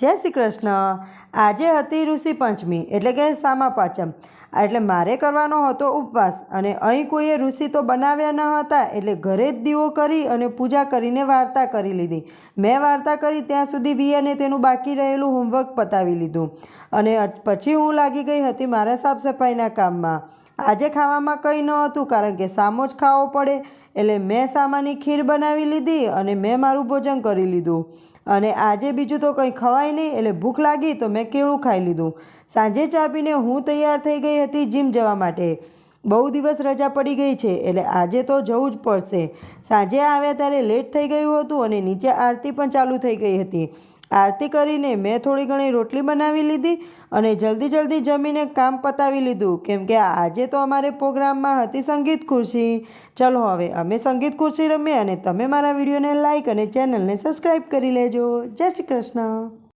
જય શ્રી કૃષ્ણ. આજે હતી ઋષિ પંચમી, એટલે કે સામા પાંચમ. એટલે મારે કરવાનો હતો ઉપવાસ, અને અહીં કોઈએ ઋષિ તો બનાવ્યા ન હતા, એટલે ઘરે જ દીવો કરી અને પૂજા કરીને વાર્તા કરી લીધી. મેં વાર્તા કરી, ત્યાં સુધી વીએને તેનું બાકી રહેલું હોમવર્ક પતાવી લીધું. અને પછી હું લાગી ગઈ હતી મારા સાફ સફાઈના કામમાં. આજે ખાવામાં કંઈ ન હતું કારણ કે સામો જ ખાવો પડે. એટલે મેં સામાની ખીર બનાવી લીધી અને મેં મારું ભોજન કરી લીધું. અને આજે બીજું તો કંઈ ખવાય નહીં, એટલે ભૂખ લાગી તો મેં કેળું ખાઈ લીધું. સાંજે ચા પીને હું તૈયાર થઈ ગઈ હતી જીમ જવા માટે. બહુ દિવસ રજા પડી ગઈ છે, એટલે આજે તો જવું જ પડશે. સાંજે આવ્યા ત્યારે લેટ થઈ ગયું હતું અને નીચે આરતી પણ ચાલુ થઈ ગઈ હતી. આરતી કરીને મેં થોડી ઘણી રોટલી બનાવી લીધી અને જલ્દી જલ્દી જમીને કામ પતાવી લીધું. કેમ કે આજે તો અમારે પ્રોગ્રામમાં હતી સંગીત ખુરશી. ચલો હવે અમે સંગીત ખુરશી રમીએ અને તમે મારા વિડીયોને લાઇક અને ચેનલને સબસ્ક્રાઈબ કરી લેજો. જય શ્રી કૃષ્ણ.